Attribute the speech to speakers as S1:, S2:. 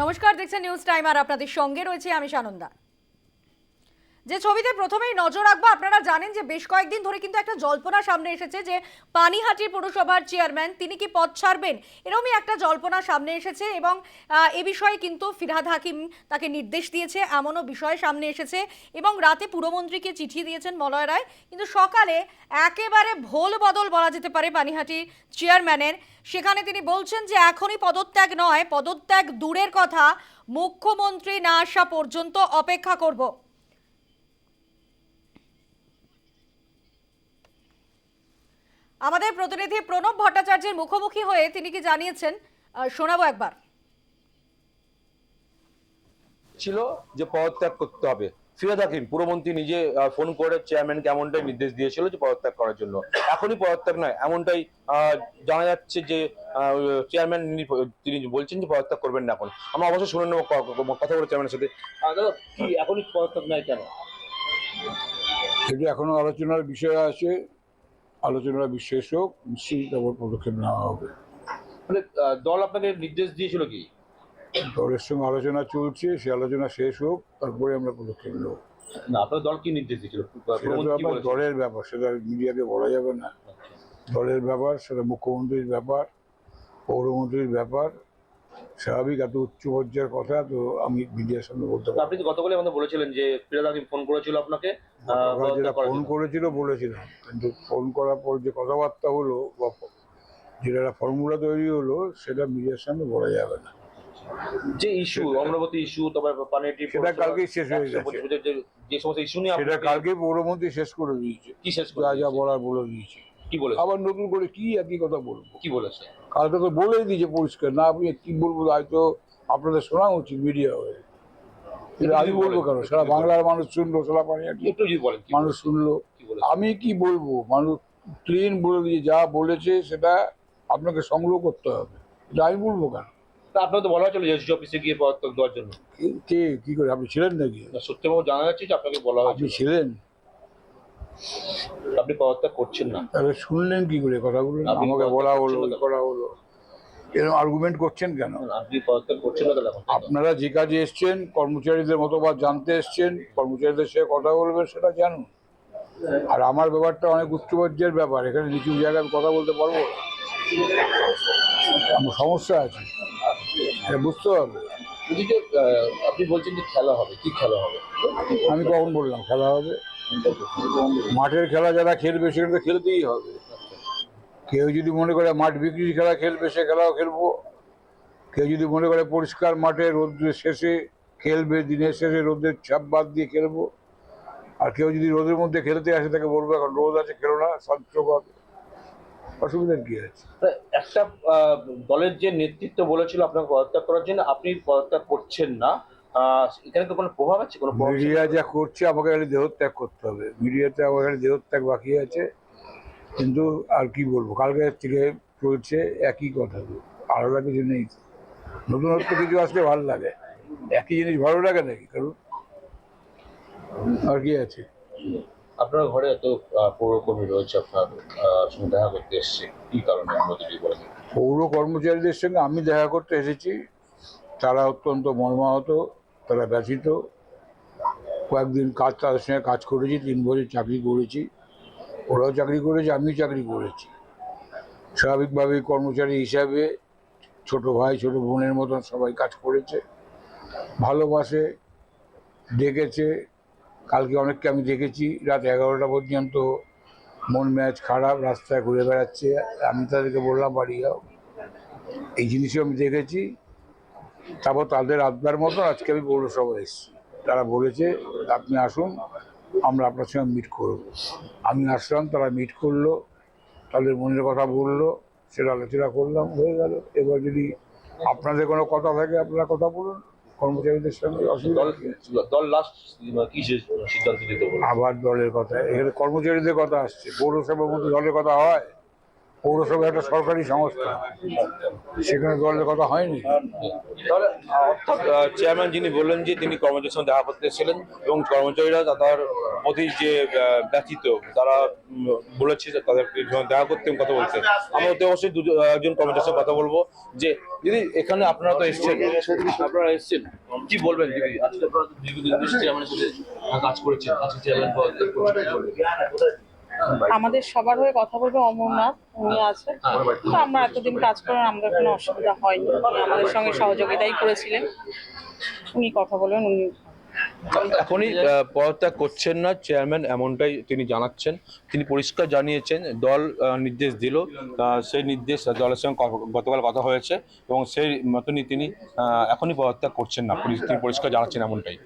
S1: নমস্কার দেখছেন news time আর আপনাদের সঙ্গে রয়েছে আমি সানন্দা। যে ছবিতে প্রথমেই নজর রাখব, আপনারা জানেন যে বেশ কয়েকদিন ধরে কিন্তু একটা জল্পনা সামনে এসেছে যে পানিহাটি পুরসভার চেয়ারম্যান তিনি কি পদ ছাড়বেন? এরকমই একটা জল্পনা সামনে এসেছে এবং এ বিষয়ে কিন্তু ফিরহাদ হাকিম তাকে নির্দেশ দিয়েছে, এমনও বিষয় সামনে এসেছে এবং রাতে পুরমন্ত্রীকে চিঠি দিয়েছেন মলয় রায়। কিন্তু সকালে একেবারে ভোল বদল বলা যেতে পারে পানিহাটি চেয়ারম্যানের। সেখানে তিনি বলছেন যে এখনই পদত্যাগ নয়, পদত্যাগ দূরের কথা, মুখ্যমন্ত্রী না আসা পর্যন্ত অপেক্ষা করব। আমাদের প্রতিনিধি প্রণব ভট্টাচার্যের মুখোমুখি হয়ে তিনি কি জানিয়েছেন? শোনাবো একবার।
S2: ছিল যে পদত্যাগ করতে হবে। ফিরে থাকেন পুরমন্ত্রী নিজে আহ, ফোন করে চেয়ারম্যানকে এমনটাই নির্দেশ দিয়েছিল যে পদত্যাগ করার জন্য। এখনই পদত্যাগ নয় এমনটাই আহ, জানা যাচ্ছে যে চেয়ারম্যান তিনি বলছেন যে পদত্যাগ করবেন না এখন। আমরা অবশ্যই শুনে নেব কথা বলে চেয়ারম্যানের সাথে। দাদা কি এখনই পদত্যাগ নয় কেন?
S3: সেটা এখনও আলোচনার বিষয় আছে। আলোচনার বিশেষ হোক নিশ্চয়ই তারপর পদক্ষেপ নেওয়া হবে।
S2: মানে দল আপনাকে নির্দেশ দিয়েছিল কি?
S3: দলের সঙ্গে আলোচনা চলছে সে আলোচনা শেষ হোক তারপরে আমরা পদক্ষেপ নেব।
S2: না আপনার দল কি নির্দেশ দিয়েছিল?
S3: দলের ব্যাপার সেটা মিডিয়াকে বলা যাবে না। দলের ব্যাপার সেটা মুখ্যমন্ত্রীর ব্যাপার পৌরমন্ত্রীর ব্যাপার স্বাভাবিক এত উচ্চ পর্যায়ের কথা তো আমি মিডিয়ার সামনে বলতে পারব।
S2: আপনি তো গতকালে আমাদের বলেছিলেন যে ফিরে থাকেন ফোন করেছিল আপনাকে
S3: যেটা ফোন করেছিল বলেছিলাম। কিন্তু ফোন করার পর যে কথাবার্তা হলো বা যেটা একটা ফর্মুলা তৈরি হলো সেটা মিডিয়ার সামনে বলা যাবে না।
S2: যে ইস্যু অমরাবতী ইস্যু তারপর পানিটি
S3: সেটা কালকেই শেষ হয়ে গেছে।
S2: যে সমস্ত ইস্যু নিয়ে
S3: সেটা কালকে পৌরমন্ত্রী শেষ করে দিয়েছে।
S2: কি শেষ করে
S3: যা যা বলার বলে দিয়েছে।
S2: কি বলেছে?
S3: আবার নতুন করে কি একই কথা বলব?
S2: কি বলেছে?
S3: কালকে তো বলেই দিয়েছে পরিষ্কার। না আপনি কি বলব হয়তো আপনাদের শোনা উচিত মিডিয়া হয়ে। আমি বলব কেন? সারা বাংলার মানুষ শুনলো সারা মানুষ শুনলো। আমি কি বলব? মানুষ ক্লিন বলে দিয়ে যা বলেছে সেটা আপনাকে সংগ্রহ করতে হবে। এটা আমি বলব কেন?
S2: তা আপনার তো বলা হয়েছিল এসডি অফিসে গিয়ে পদত্যাগ দেওয়ার জন্য।
S3: কে- কে করে? আপনি ছিলেন নাকি?
S2: না, সত্যিবাবু জানা যাচ্ছে যে আপনাকে বলা
S3: আপনি ছিলেন?
S2: আপনি পদত্যাগ করছেন না।
S3: তাহলে শুনলেন কি করে কথাগুলো? আমাকে বলা হলো করা হলো। এরকম আর্গুমেন্ট করছেন কেন?
S2: আপনি পদত্যাগ করছেন না?
S3: আপনারা যে কাজে এসছেন কর্মচারীদের মতবাদ জানতে এসছেন কর্মচারীদের সাথে কথা বলবেন সেটা জানুন। আর আমার ব্যাপারটা অনেক উচ্চ পর্যায়ের ব্যাপার এখানে নিচু জায়গায় আমি কথা বলতে পারব। আমার সমস্যা আছে। এটা বুঝতে হবে
S2: বলছি যে আহ, আপনি বলছেন যে খেলা হবে কি খেলা হবে?
S3: আমি কখন বললাম খেলা হবে? মাঠের খেলা যারা খেলবে, সেখানে তো খেলতেই হবে। কেউ যদি মনে করে মাঠ বিক্রির খেলা খেলবে, সে খেলাও খেলব। কেউ যদি মনে করে পরিষ্কার মাঠে রোদ্রের শেষে খেলবে, দিনের শেষে রোদের ছাপ বাদ দিয়ে খেলব। আর কেউ যদি রোদের মধ্যে খেলতে আসে, তাকে বলব, এখন রোদ আছে, খেলো না সঞ্চকর অসুবিধার কি আছে?
S2: একটা দলের যে নেতৃত্ব বলেছিল আপনাকে পদত্যাগ করার জন্য, আপনি পদত্যাগ করছেন না। এখানে তো কোনো প্রভাব আছে? কোনো
S3: মিডিয়া যা করছে আমাকে খালি দেহত্যাগ করতে হবে। মিডিয়াতে আমার খালি দেহত্যাগ বাকি আছে। কিন্তু আর কি বলব? কালকে থেকে চলছে একই কথা। আলাদা কিছু নেই। নতুনত্ব কিছু আসলে ভালো লাগে। একই জিনিস ভালো লাগে নাকি? কারণ আর কি আছে?
S2: আপনার ঘরে এত পৌরকর্মী রয়েছে আপনার সঙ্গে দেখা করতে এসছে। কি কারণে?
S3: পৌর কর্মচারীদের সঙ্গে আমি দেখা করতে এসেছি। তারা অত্যন্ত মর্মাহত, তারা ব্যথিত। কয়েকদিন কাজ, তাদের সঙ্গে কাজ করেছি, তিন বছর চাকরি করেছি। ওরাও চাকরি করেছে, আমিও চাকরি করেছি। স্বাভাবিকভাবেই কর্মচারী হিসাবে ছোট ভাই, ছোট বোনের মতন সবাই কাজ করেছে। ভালোবাসে ডেকেছে কালকে অনেককে আমি দেখেছি, রাত এগারোটা পর্যন্ত মন ম্যাচ খারাপ, রাস্তায় ঘুরে বেড়াচ্ছে। আমি তাদেরকে বললাম, বাড়ি যাও। এই জিনিসও আমি দেখেছি। তারপর তাদের আড্ডার মতো আজকে আমি পৌরসভা এসেছি। তারা বলেছে আপনি আসুন আমরা আপনার সঙ্গে মিট করব। আমি আসলাম তারা মিট করল তাদের মনের কথা বলল সেটা আলোচনা করলাম হয়ে গেল। এবার যদি আপনাদের কোনো কথা থাকে আপনারা কথা বলুন। কর্মচারীদের সঙ্গে আবার দলের কথা। এখানে কর্মচারীদের কথা আসছে। পৌরসভার মধ্যে দলের কথা হয়। পৌরসভা একটা সরকারি সংস্থা। সেখানে দলের কথা হয়নি।
S2: অর্থাৎ চেয়ারম্যান যিনি বললেন যে তিনি কর্মচারীর সঙ্গে দেখা করতে এসেছিলেন এবং কর্মচারীরা তাদের প্রতি যে ব্যথিত তারা বলেছে যে তাদের দেখা করতে এবং কথা বলতে। আমরা ওতে অবশ্যই দুজন একজন কর্মচারীর সঙ্গে কথা বলব যে দিদি এখানে আপনারা তো এসেছেন। আপনারা এসেছেন। কি বলবেন দিদি? আজকে আপনারা দীর্ঘদিন চেয়ারম্যানের সাথে কাজ করেছেন। আজকে চেয়ারম্যান
S4: আমাদের সবার হয়ে কথা বলবে অমরনাথ উনি আছে তো আমরা এতদিন কাজ করেন আমাদের কোনো অসুবিধা হয়নি। আমাদের সঙ্গে সহযোগিতাই করেছিলেন। উনি কথা বলেন উনি
S2: এখনই পদত্যাগ করছেন না চেয়ারম্যান এমনটাই তিনি জানাচ্ছেন। তিনি পরিষ্কার জানিয়েছেন দল নির্দেশ দিল সেই নির্দেশ দলের সঙ্গে গতকাল কথা হয়েছে এবং সেই মতনই তিনি এখনই পদত্যাগ করছেন না। তিনি পরিষ্কার জানাচ্ছেন এমনটাই।